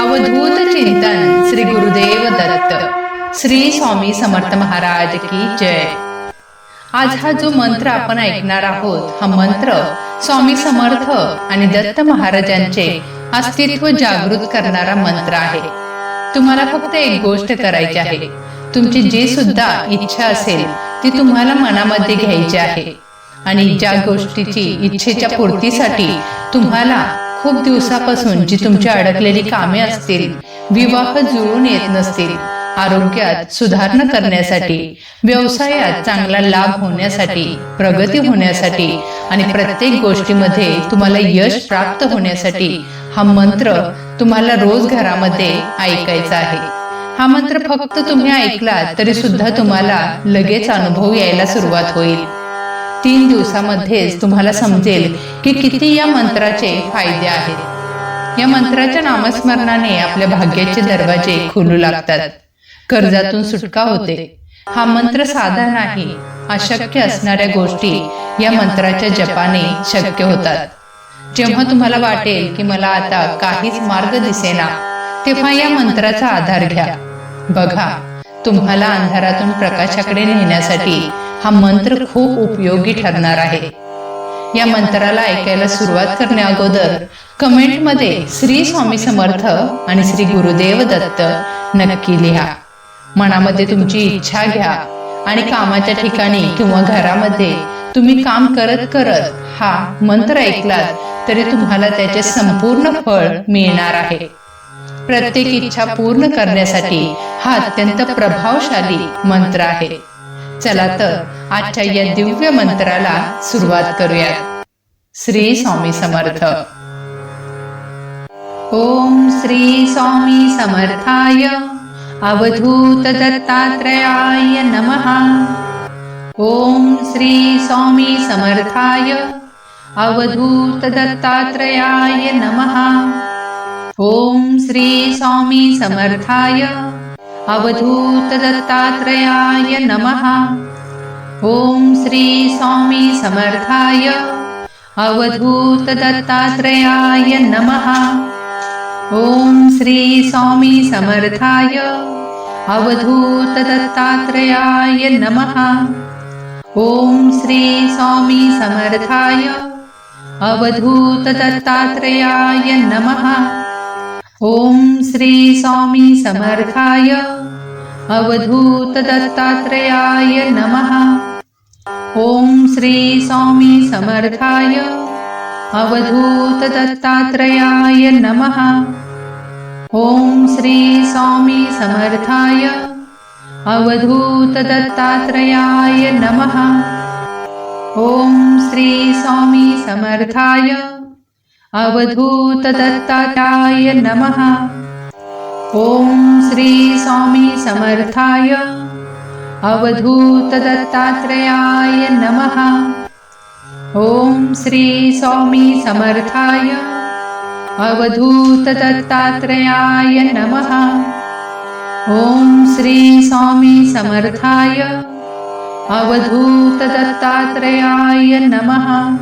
अवधूत चिंतन श्री गुरुदेव दत्त. श्री स्वामी समर्थ महाराज की जय. आज हा जो मंत्र आपण ऐकणार आहोत हा मंत्र स्वामी समर्थ आणि दत्त महाराजांचे अस्तित्व जागृत करणारा मंत्र आहे. तुम्हाला फक्त एक गोष्ट करायची आहे. तुमची जी सुद्धा इच्छा असेल ती तुम्हाला मनामध्ये घ्यायची आहे. आणि ज्या गोष्टीची इच्छेच्या पूर्तीसाठी तुम्हाला खूप दिवसापासून जी तुमची अडकलेली कामे असतील विवाह जुळून येत नसतील आरोग्यात सुधारणा करण्यासाठी व्यवसायात चांगला लाभ होण्यासाठी प्रगती होण्यासाठी आणि प्रत्येक गोष्टीमध्ये तुम्हाला यश प्राप्त होण्यासाठी हा मंत्र तुम्हाला रोज घरामध्ये ऐकायचा आहे. हा मंत्र फक्त तुम्ही ऐकला तरी सुद्धा तुम्हाला लगेच अनुभव यायला सुरुवात होईल. तीन दिवसामध्येच तुम्हाला समजेल की किती या मंत्राचे फायदे आहेत. या मंत्राच्या नामस्मरणाने आपल्या भाग्याचे दरवाजे खुलू लागतात. कर्जातून सुटका होते. हा मंत्र साधा नाही अशक्य असणाऱ्या गोष्टी या मंत्राच्या जपाने शक्य होतात. जेव्हा तुम्हाला वाटेल की मला आता काहीच मार्ग दिसेना तेव्हा या मंत्राचा आधार घ्या. बघा तुम्हाला अंधारातून प्रकाशाकडे नेण्यासाठी हा मंत्र खूप उपयोगी ठरणार आहे. या मंत्राला ऐकायला सुरुवात करण्या अगोदर कमेंटमध्ये श्री स्वामी समर्थ आणि श्री गुरुदेव दत्त नक्की लिहा. मनामध्ये तुमची इच्छा घ्या आणि कामाच्या ठिकाणी किंवा घरामध्ये तुम्ही काम करत करत हा मंत्र ऐकलात तरी तुम्हाला त्याचे संपूर्ण फळ मिळणार आहे. प्रत्येक इच्छा पूर्ण करण्यासाठी हा अत्यंत प्रभावशाली मंत्र आहे. चला तर आजच्या या दिव्य मंत्राला सुरुवात करूया श्री स्वामी समर्थ. ओम श्री स्वामी समर्थाय. अवधूत दत्तात्रयाय नमः. ओम श्री स्वामी समर्थाय. अवधूत दत्तात्रयाय नमः. ओम श्री स्वामी समर्थाय. अवधूत दत्तात्रयाय नमः। ॐ श्री स्वामी समर्थाय अवधूत दत्तात्रयाय नमः। ॐ श्री स्वामी समर्थाय अवधूत दत्तात्रयाय नमः। ॐ श्री स्वामी समर्थाय अवधूत दत्तात्रयाय नमः। ओम श्री स्वामी समर्थाय अवधूत दत्तात्रयाय नमः। ओम श्री स्वामी समर्थाय अवधूत दत्तात्रयाय नमः। ओम श्री स्वामी समर्थाय अवधूत दत्तात्रयाय नमः। ओम श्री स्वामी समर्थाय अवधूत दत्तात्रयाय नमः। ओम श्री स्वामी समर्थाय। अवधूत दत्तात्रयाय नमः। ओम श्री स्वामी समर्थाय। अवधूत दत्तात्रयाय नमः। ओम श्री स्वामी समर्थाय। अवधूत दत्तात्रयाय नमः।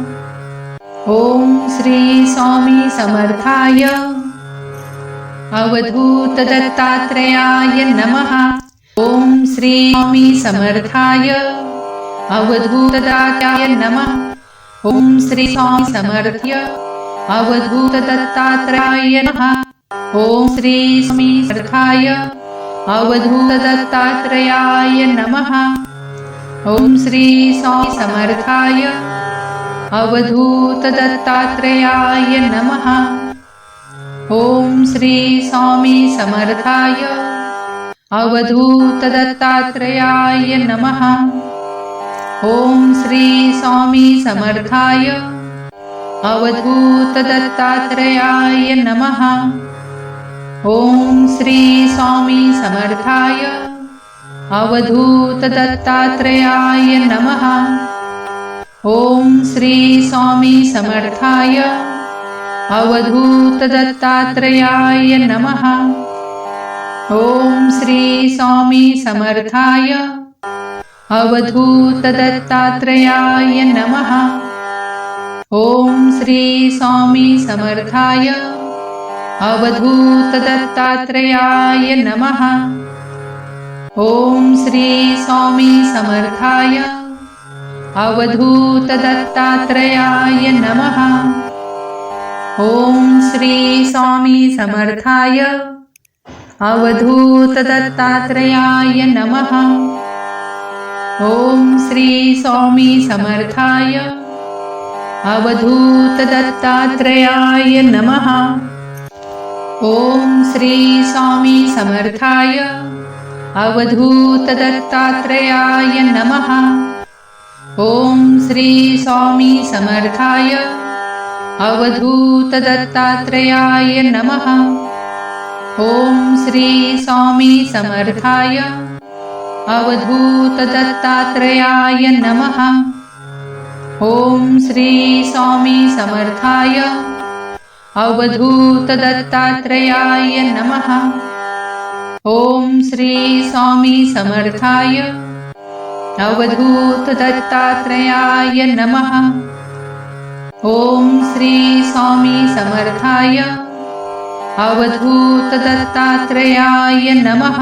ओम श्री स्वामी समर्थाय। अवधूत दत्तात्रयाय नमः। ओम श्री स्वामी समर्थाय। अवधूत दत्तात्रयाय नमः। ओम श्री स्वामी समर्थ्य। अवधूत दत्तात्रयाय नमः। ओम श्री स्वामी समर्थाय। अवधूत दत्तात्रयाय नमः। ओम श्री स्वामी समर्थाय। अवधूत दत्तात्रेयाय नमः। ॐ श्री स्वामी समर्थाय। अवधूत दत्तात्रेयाय नमः। ॐ श्री स्वामी समर्थाय। अवधूत दत्तात्रेयाय नमः। ॐ श्री स्वामी समर्थाय। अवधूत दत्तात्रेयाय नमः। ओम श्री स्वामी समर्थाय। अवधूत दत्तात्रयाय नमः। ओम श्री स्वामी समर्थाय। अवधूत दत्तात्रयाय नमः। ओम श्री स्वामी समर्थाय। अवधूत दत्तात्रेयाय नमः। ॐ श्री स्वामी समर्थाय। अवधूत दत्तात्रेयाय नमः। ॐ श्री स्वामी समर्थाय। अवधूत दत्तात्रेयाय नमः। ॐ श्री स्वामी समर्थाय। अवधूत दत्तात्रेयाय नमः। ॐ श्री स्वामी समर्थाय। अवधूत दत्तात्रेयाय नमः। ॐ श्री स्वामी समर्थाय अवधूत दत्तात्रेयाय नमः। ॐ श्री स्वामी समर्थाय अवधूत दत्तात्रेयाय नमः। ॐ श्री स्वामी समर्थाय अवधूत दत्तात्रेयाय नमः। ॐ श्री स्वामी समर्थाय दत्तात्रेयाय नमः। ॐ श्री स्वामी समर्थाय अवधूत दत्तात्रेयाय नमः।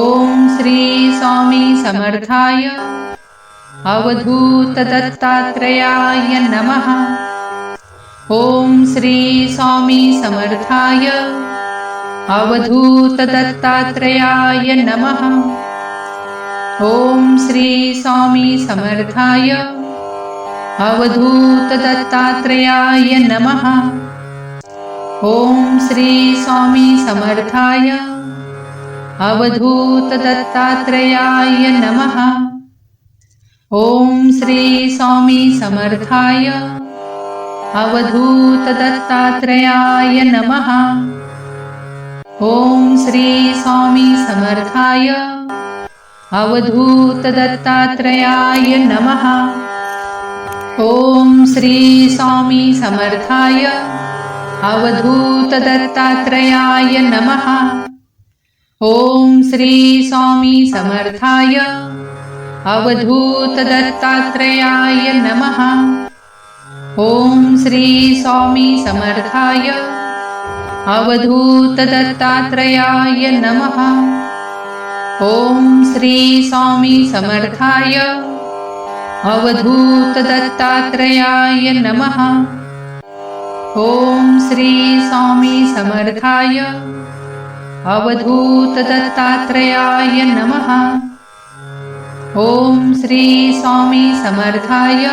ॐ श्री स्वामी समर्थाय अवधूत दत्तात्रेयाय नमः। ॐ श्री स्वामी समर्थाय अवधूत दत्तात्रेयाय नमः ॐ श्री स्वामी समर्थाय। अवधूत दत्तात्रेयाय नमः। ॐ श्री स्वामी समर्थाय। अवधूत दत्तात्रेयाय नमः। ॐ श्री स्वामी समर्थाय। अवधूत दत्तात्रेयाय नमः। ॐ श्री स्वामी समर्थाय। अवधूतदत्तात्रयाय नमः। ॐ श्री स्वामी समर्थाय अवधूतदत्तात्रयाय नमः। ॐ श्री स्वामी समर्थाय अवधूतदत्तात्रेयाय नमः। ॐ श्री स्वामी समर्थाय अवधूतदत्तात्रयाय नमः। ॐ श्री स्वामी समर्थाय। अवधूत दत्तात्रेयाय नमः। ॐ श्री स्वामी समर्थाय। अवधूत दत्तात्रेयाय नमः। ॐ श्री स्वामी समर्थाय।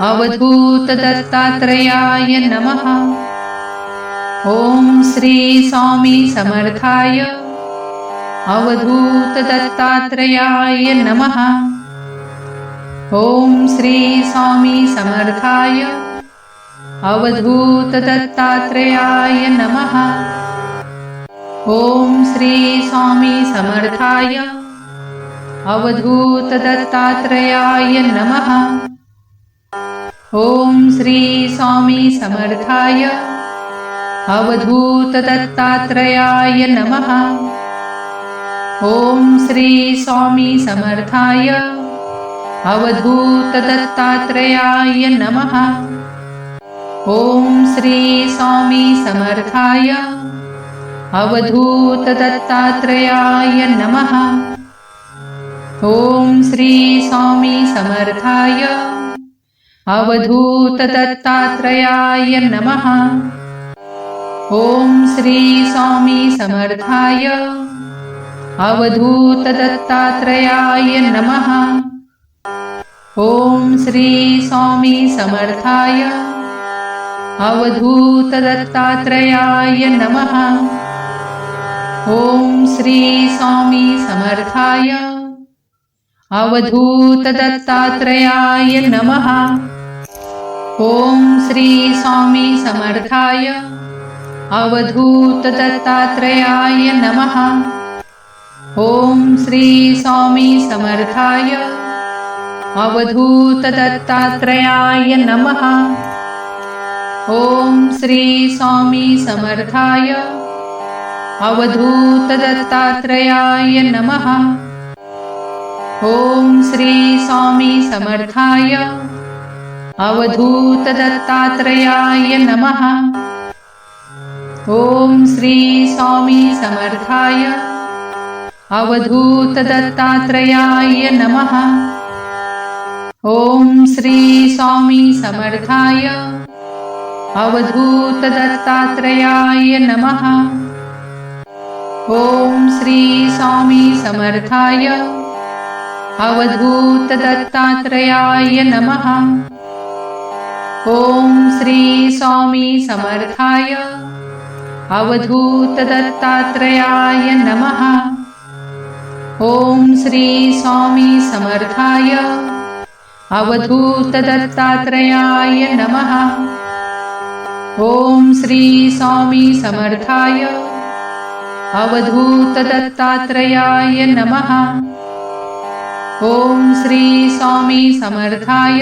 अवधूत दत्तात्रेयाय नमः। ॐ श्री स्वामी समर्थाय। अवधूत दत्तात्रेयाय नमः। ॐ स्वामी समर्थाय अवधूत दत्तात्रेयाय नमः। ॐ श्री स्वामी समर्थाय अवधूत दत्तात्रेयाय नमः। ॐ श्री स्वामी समर्थाय अवधूत दत्तात्रेयाय नमः ॐ श्री स्वामी समर्थाय। अवधूत दत्तात्रेयाय नमः। ॐ श्री स्वामी समर्थाय। अवधूत दत्तात्रेयाय नमः। ॐ श्री स्वामी समर्थाय। अवधूत दत्तात्रेयाय नमः। ॐ श्री स्वामी समर्थाय। अवधूत दत्तात्रयाय नमः। ॐ श्री स्वामी समर्थाय। अवधूत दत्तात्रयाय नमः। ॐ श्री स्वामी समर्थाय। अवधूत दत्तात्रयाय नमः। ॐ श्री स्वामी समर्थाय। अवधूत दत्तात्रयाय नमः। ॐ श्री स्वामी समर्थाय अवधूत दत्तात्रेयाय नमः। ॐ श्री स्वामी समर्थाय अवधूत दत्तात्रेयाय नमः। ॐ श्री स्वामी समर्थाय अवधूत दत्तात्रेयाय नमः। श्री स्वामी समर्थाय अवधूत दत्तात्रयाय नमः। ॐ श्री स्वामी समर्थाय। अवधूत दत्तात्रयाय नमः। ॐ श्री स्वामी समर्थाय। अवधूत दत्तात्रयाय नमः। ॐ श्री स्वामी समर्थाय। अवधूत दत्तात्रयाय नमः। ॐ श्री स्वामी समर्थाय। अवधूत दत्तात्रयाय नमः। ॐ श्री स्वामी समर्थाय। अवधूत दत्तात्रयाय नमः। ॐ श्री स्वामी समर्थाय।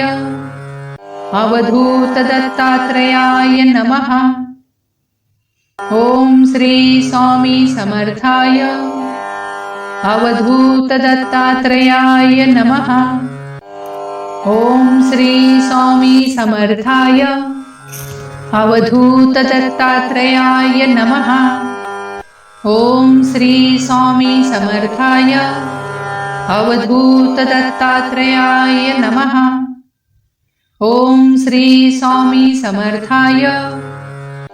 अवधूत दत्तात्रयाय नमः। ॐ श्री स्वामी समर्थाय। अवधूत दत्तात्रयाय नमः। ॐ श्री स्वामी समर्थाय। अवधूत दत्तात्रयाय नमः। ॐ श्री स्वामी समर्थाय। अवधूत दत्तात्रयाय नमः। ॐ श्री स्वामी समर्थाय।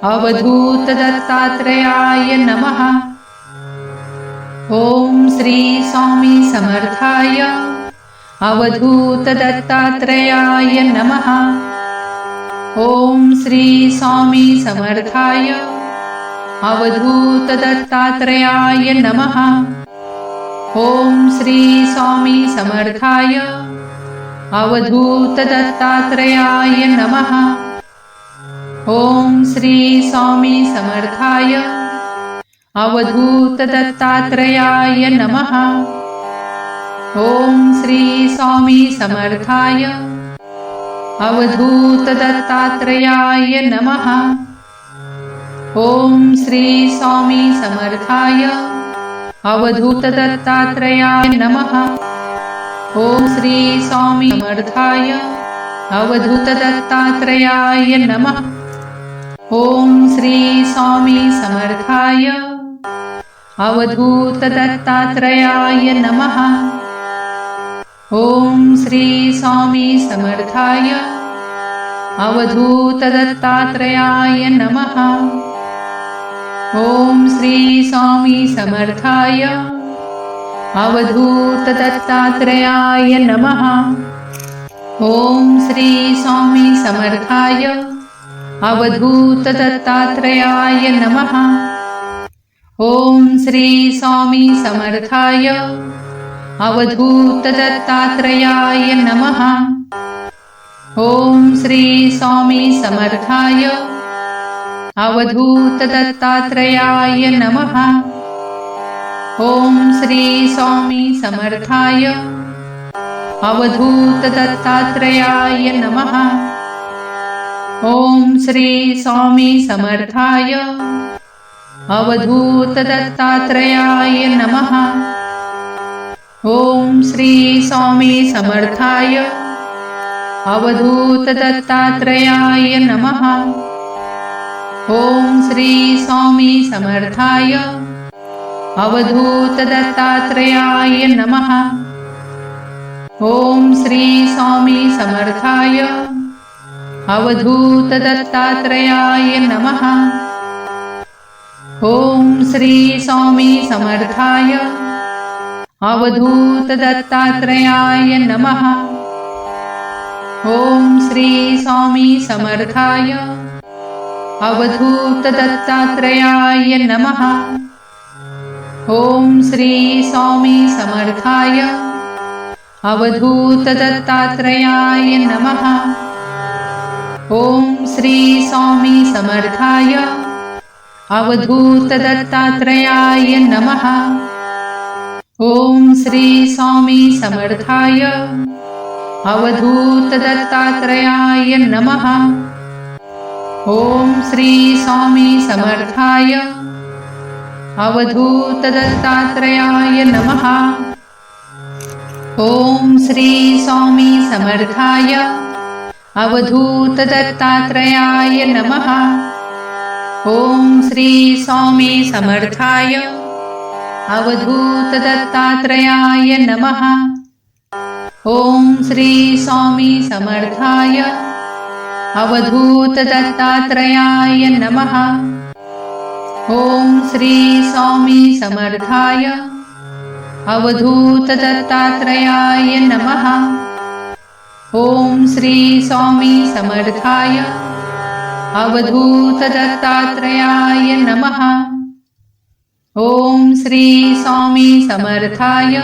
अवधूत दत्तात्रयाय नमः। ॐ श्री स्वामी समर्थाय। अवधूत दत्तात्रयाय नमः। ॐ श्री स्वामी समर्थाय। अवधूत दत्तात्रयाय नमः। ॐ श्री स्वामी समर्थाय। अवधूत दत्तात्रयाय नमः। ॐ श्री स्वामी समर्थाय। अवधूत दत्तात्रयाय नमः। ॐ श्री स्वामी समर्थाय। अवधूत दत्तात्रयाय नमः। ॐ श्री स्वामी समर्थाय। अवधूत दत्तात्रयाय नमः। ॐ श्री स्वामी समर्थाय। अवधूत दत्तात्रयाय नमः। ॐ श्री स्वामी समर्थाय। अवधूत दत्तात्रयाय नमः। ॐ श्री स्वामी समर्थाय। अवधूत दत्तात्रयाय नमः। ॐ श्री स्वामी समर्थाय। अवधूत दत्तात्रयाय नमः। ॐ श्री स्वामी समर्थाय। अवधूत दत्तात्रयाय नमः। ॐ श्री स्वामी समर्थाय। अवधूत दत्तात्रयाय नमः। ॐ श्री स्वामी समर्थाय। अवधूत दत्तात्रयाय नमः। ॐ श्री स्वामी समर्थाय। अवधूत दत्तात्रयाय नमः। ओम श्री स्वामी समर्थाय। अवधूत दत्तात्रयाय नमः। ॐ श्री समर्थाय अवधूत दत्तात्रयाय नमः। ॐ श्री स्वामी समर्थाय अवधूत दत्तात्रयाय नमः श्री स्वामी समर्थाय अवधूत दत्तात्रयाय नमः ॐ श्री स्वामी समर्थाय। अवधूत दत्तात्रयाय नमः। ॐ श्री स्वामी समर्थाय। अवधूत दत्तात्रयाय नमः। ॐ श्री स्वामी समर्थाय। अवधूत दत्तात्रयाय नमः। ॐ श्री स्वामी समर्थाय। अवधूत दत्तात्रयाय नमः। ॐ श्री स्वामी समर्थाय। अवधूत दत्तात्रयाय नमः। ॐ श्री स्वामी समर्थाय। अवधूत दत्तात्रयाय नमः। ॐ श्री स्वामी समर्थाय। अवधूत दत्तात्रयाय नमः। ओम श्री स्वामी समर्थाय। अवधूत दत्तात्रयाय नमः। ओम श्री स्वामी समर्थाय। अवधूत दत्तात्रयाय नमः। ओम श्री स्वामी समर्थाय। अवधूत दत्तात्रयाय नमः। ओम श्री स्वामी समर्थाय। अवधूत दत्तात्रयाय नमः। ओम श्री स्वामी समर्थाय।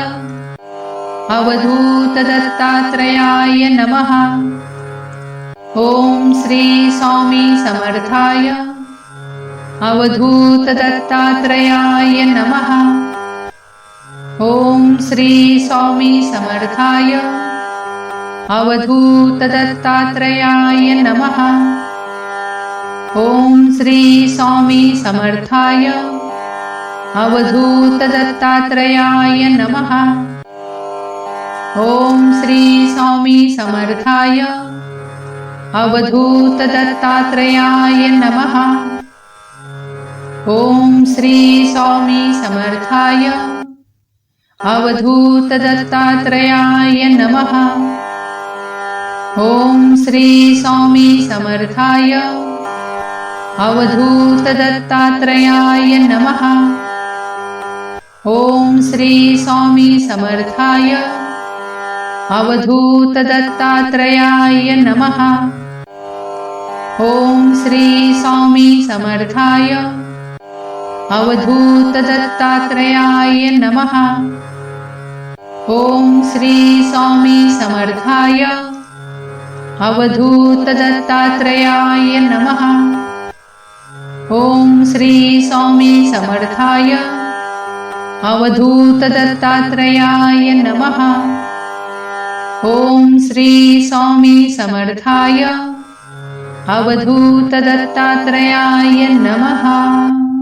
अवधूत दत्तात्रयाय नमः। ओम श्री स्वामी समर्थाय। अवधूत दत्तात्रयाय नमः। ओम श्री स्वामी समर्थाय। अवधूत दत्तात्रयाय नमः। ओम श्री स्वामी समर्थाय। अवधूत दत्तात्रयाय नमः। ओम श्री स्वामी समर्थाय। अवधूत दत्तात्रयाय नमः। ओम श्री स्वामी समर्थाय। अवधूत दत्तात्रयाय नमः। ओम श्री स्वामी समर्थाय। अवधूत दत्तात्रयाय नमः। ओम श्री स्वामी समर्थाय। अवधूत दत्तात्रयाय नमः। ओम श्री स्वामी समर्थाय। अवधूत दत्तात्रयाय नमः। ओम श्री स्वामी समर्थाय। अवधूत दत्तात्रयाय नमः। ओम श्री स्वामी समर्थाय अवधूत दत्तात्रयाय नमः। ओम श्री स्वामी समर्थाय अवधूत दत्तात्रयाय नमः।